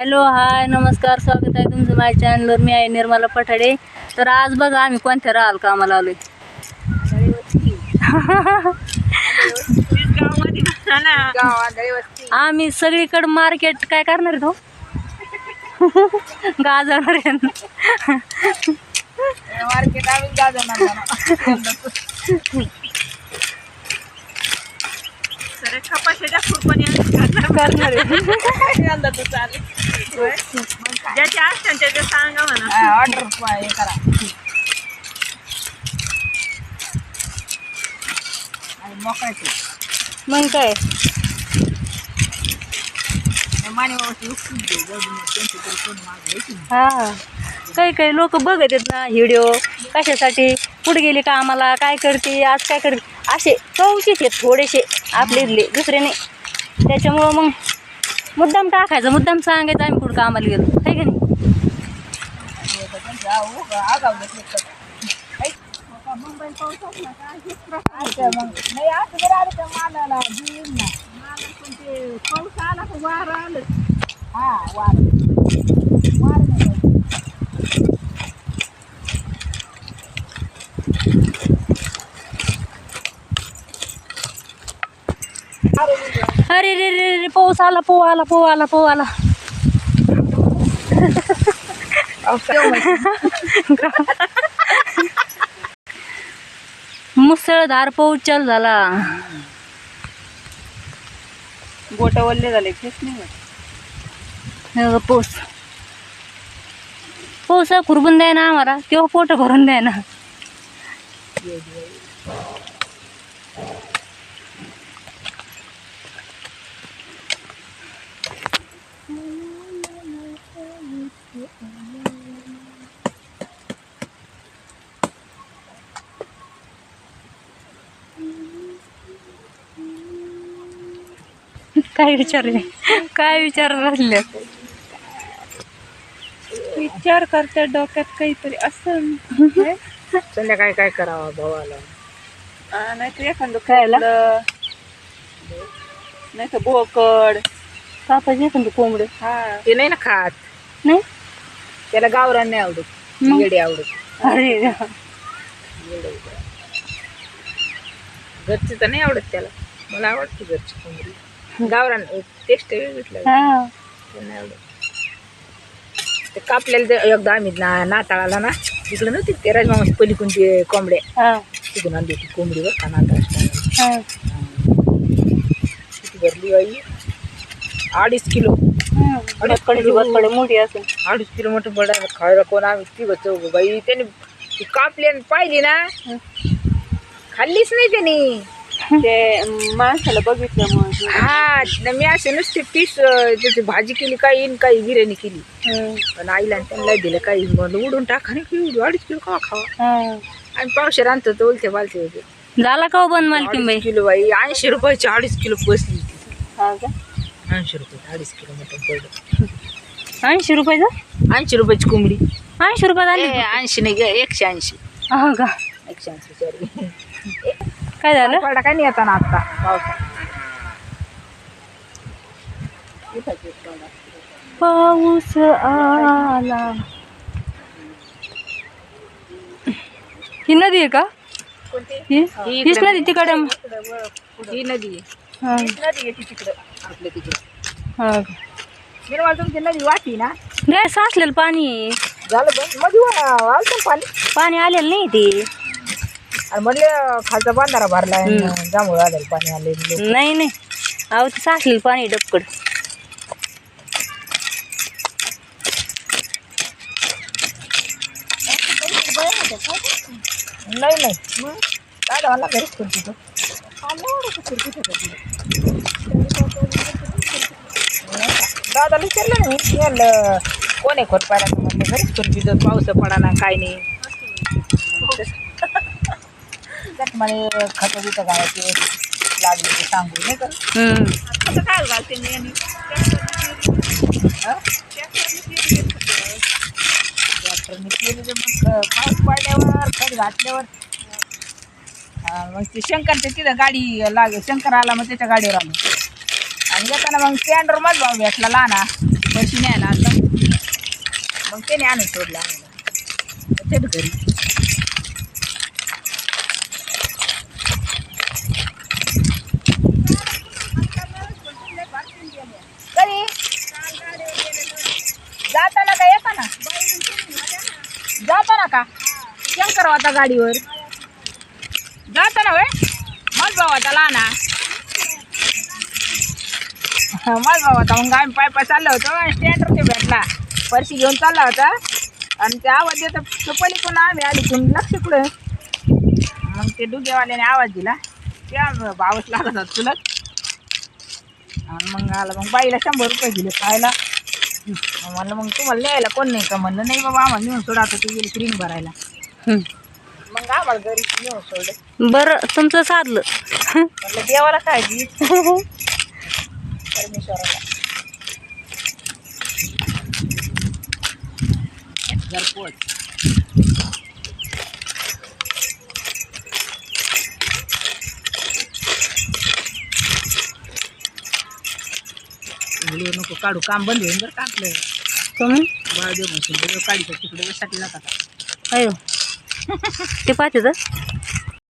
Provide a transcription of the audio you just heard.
Hello hi नमस्कार स्वागत आहे तुमचं माझ्या चॅनलवर मी आहे निर्मला पठाडे. तर आज बघा आम्ही कोणत्या राहाल कामाला आलोय? आम्ही सगळीकडे मार्केट काय करणार आहे तो हो? गाजवणार आहे मार्केट आम्ही गाजवणार सरे कपाशाच्या करणार आहे यंदा तू चालेल ज्याचे असतात त्याचे सांगा म्हणा. ऑर्डर हे करा. आणि मोकळायचे मग काय? मानेवाची उचलून घेऊ दे मग त्यांचे तरी कोण मागे आहे की नाही. हा. काही काही लोक बघत आहेत ना व्हिडिओ कशासाठी? कुठे गेले का आम्हाला? काय करते? आज काय करते? असे कवचित आहेत थोडेसे आपले इथले दुसरे नाही. त्याच्यामुळं मग मुद्दाम टाकायचं मुद्दाम सांगायचं आम्ही कुठं कामाला गेलो. आहे का नाही हे तर त्यांचे आहो, आगाऊ घेतले तर. ऐक, आता मुंबईत पाऊस असला का हेच प्रकार आहे. मग नाही असं जर आलं तर मालाला जीव येईल ना मालाला पण ते पाऊस आला तर वार आलं हा वार वार नाही पाहिजे. अरे रे रे रे पाऊस आला पो आला पो आला पो आला. मुसळधार पाऊस चालू झाला. गोट वल्ले झाले पाऊस. पाऊस खुरबून द्या ना आम्हाला तेव्हा पोट भरून द्या ना काय विचारले? काय विचार राहिले? विचार करते डोक्यात काहीतरी असं संध्याकाळी काय करावं भावाला? नाही तर एखादं खायला? नाही तर बोकड. कापायचे पण कोंबडे? हा. ते नाही ना खात. नाही? त्याला गावरान नाही आवडत? येडे आवडत. अरे घरची तर नाही आवडत त्याला. मला आवडते घरची कोंबडी. गावरान टेस्ट हा. ते कापलेलं एकदा आम्ही ना नाताळाला ना तिकडे नव्हती ते राजमामाची पलीकडून ते कोंबड्या. हा. तिकडून आणली होती कोंबडी बरं का नाताळ हा. किती भरली बाई. अडीच किलो. बटकड्याची बटकडे मोठी असेल. अडीच किलो मोठं बडा खायला कोण आम्ही ती चौघ बाई. त्याने ती कापली आणि पाहिली ना. खाल्लीच नाही त्यांनी. ते माणसाला बघितलं मग हा न मी असे नुसते पीस त्याची भाजी केली काही आणि काही बिर्याणी केली. पण आईला आणि त्यांना दिलं काही. म्हणलं उडून टाका नाही की अडीच किलो खावा खावा. आणि पावशे आणतो तो उलते पालते होते झाला का हो बंद मालकीन बाई किलो बाई ऐंशी रुपयाची अडीच किलो बसली हा का? ऐंशी रुपये अडीच किलो मटण पडलं. ऐंशी रुपयाचा? ऐंशी रुपयाची कोंबडी. ऐंशी रुपये झाले ऐंशी नाही ग एकशे ऐंशी. हा का? एकशे ऐंशी सॉरी काय झालं? पडला काय नाही येता ना आता? पाऊस आला. ही नदी आहे का? ही? हीच नदी. तिकडे ही नदी आहे. हा. नदी येते तिकडं. आपल्या तिकडे. हा. निर्मळ तुमची नदी वाटी ना? नाही साचलेलं पाणी आहे. झालं बघमध्ये वा- आलं ना पाणी? पाणी आलेलं नाही ते. आणि म्हणले खालचा बांधारा भरला जांभूळ आलेलं पाणी आले नाही नाही. अहो ते साचलेलं पाणी आहे डबकड नाही नाही. दादा मला घरीच करते तो. दादाला विचारलं ना मी म्हणलं कोण आहे खोट पाण्याचं म्हणलं? घरीच करते तर पाऊस पडा ना काय नाही. त्यात म्हणे खतं बितं घालायचे लागले ते सांगू नाही का? हम्म. कसं काय घालते मी आणि? डॉक्टरने केली तर मग पाऊस पडल्यावर खत घातल्यावर. हा, मग ते शंकरच्या तिथं गाडी लाग शंकर आला मग त्याच्या गाडीवर आलो. आणि येताना मग स्टँडवर माझा भाऊ भेटला लहाना फरशी न्यायला आता. मग त्याने आणून सोडलं आम्हाला. ते घरी कधी जाताना का येताना आता का शंकर आता गाडीवर. जाताना वय माझ भाऊ आता लहाना माझ भाऊ आता. मग आम्ही पाय पाय चाललो होतो स्टँडवर ते भेटला. परशी घेऊन चालला होता. आणि ते आवाज देत तो पलीकडून आम्ही आलीकडून लक्ष कुठे? मग ते डुगेवाल्याने आवाज दिला. त्या भावच लागत होता तुला आणि मग आला मग बाईला शंभर रुपये दिले खायला म्हणलं मग तुम्हाला न्यायला कोण नाही का म्हणलं? नाही बाबा आम्हाला नेऊन सोडा आता तू गेली क्रीम भरायला. हं. मग आम्हाला घरी नेऊन सोडलं बरं तुमचं साधलं. म्हटलं देवाला काळजी. परमेश्वराला. घरपोच व्हिडिओ नको काढू. काम बंद होईल जर टाकलं तुम्ही बाळदेव म्हणशील व्हिडिओ काढीचं तिकडे साठी जातात. अयो. ते पाहते तर.